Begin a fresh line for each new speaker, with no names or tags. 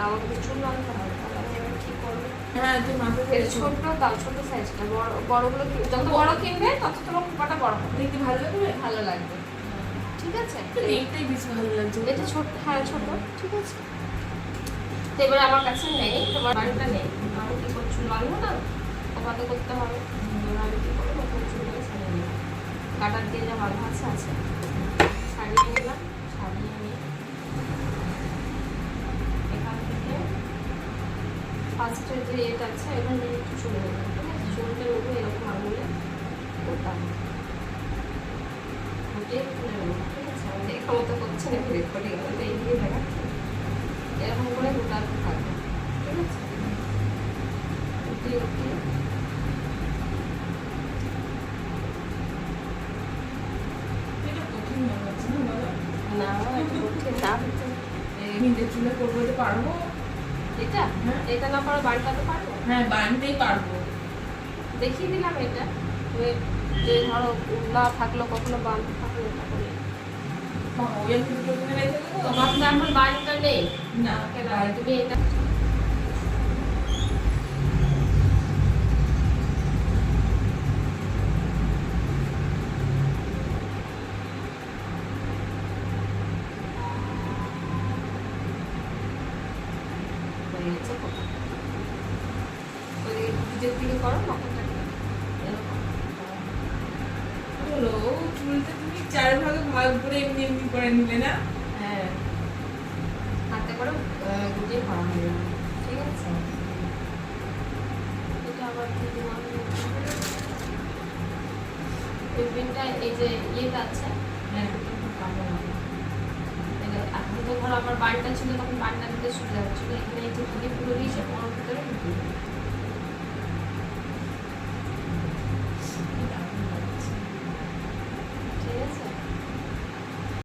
না আমাকে তো চুল আনতে হবে তাহলে আমি এবার কি করব?
হ্যাঁ তুই মাথা
ছোট দাও ছোট সাইজটা বড় বড়গুলো যত বড় কিনবে তত তোমার বড় হবে।
দেখতে ভালো লাগবে
ভালো লাগবে। ঠিক আছে?
এইটাই বেশি ভালো লাগছে
এটা ছোট হ্যাঁ ছোট ঠিক আছে। তো এবার আমার কাছে নেই তোমার বাড়িটা নেই। আমি কি করছি আনব না? ওপাতে করতে হবে। আমি কি করব? ওখানে ছাড়িয়ে নিলাম কাটার দিয়ে যা বাঁধা আছে আছে। ছাড়িয়ে নিলাম ছাড়িয়ে নিয়ে এখান থেকে ফার্স্টের যে এটা আছে এখান থেকে একটু চলে যাবে ঠিক আছে? চুলটা উঠে এরকম আঙুলে তুলে নেব ঠিক আছে? আমি দেখা মতো করছি না রেকর্ডিং আমি এইদিকে দেখাচ্ছি এরকম করে গোটা থাকবে ঠিক আছে? উঠিয়ে
না
না
এই চুলে করব পারব?
এটা?
হ্যাঁ।
এটা না পারো বাড়িটাতে পারব?
হ্যাঁ বানতেই পারব।
দেখিয়ে দিলাম এটা। যে ধরো না থাকল কখনো বান থাকল এটা করে তোমার তো এখন বাড়িটা নেই।
না।
কেন তুমি এটা হয়ে গেছে ওই নিজের দিকে করো নখটা
হলো চুলটা তুমি চার ভাগে ভাগ করে এমনি এমনি করে নিলে না?
হ্যাঁ। হাতে করে গুটিয়ে করা যাবে। ঠিক আছে? এটা আবার এই যে ইয়েটা আছে আমার বান্ডাল ছিল তখন বান্ডাল দিতে সুবিধা হচ্ছিল। এখানে এই পুরো দিয়ে পনেরো ভিতরে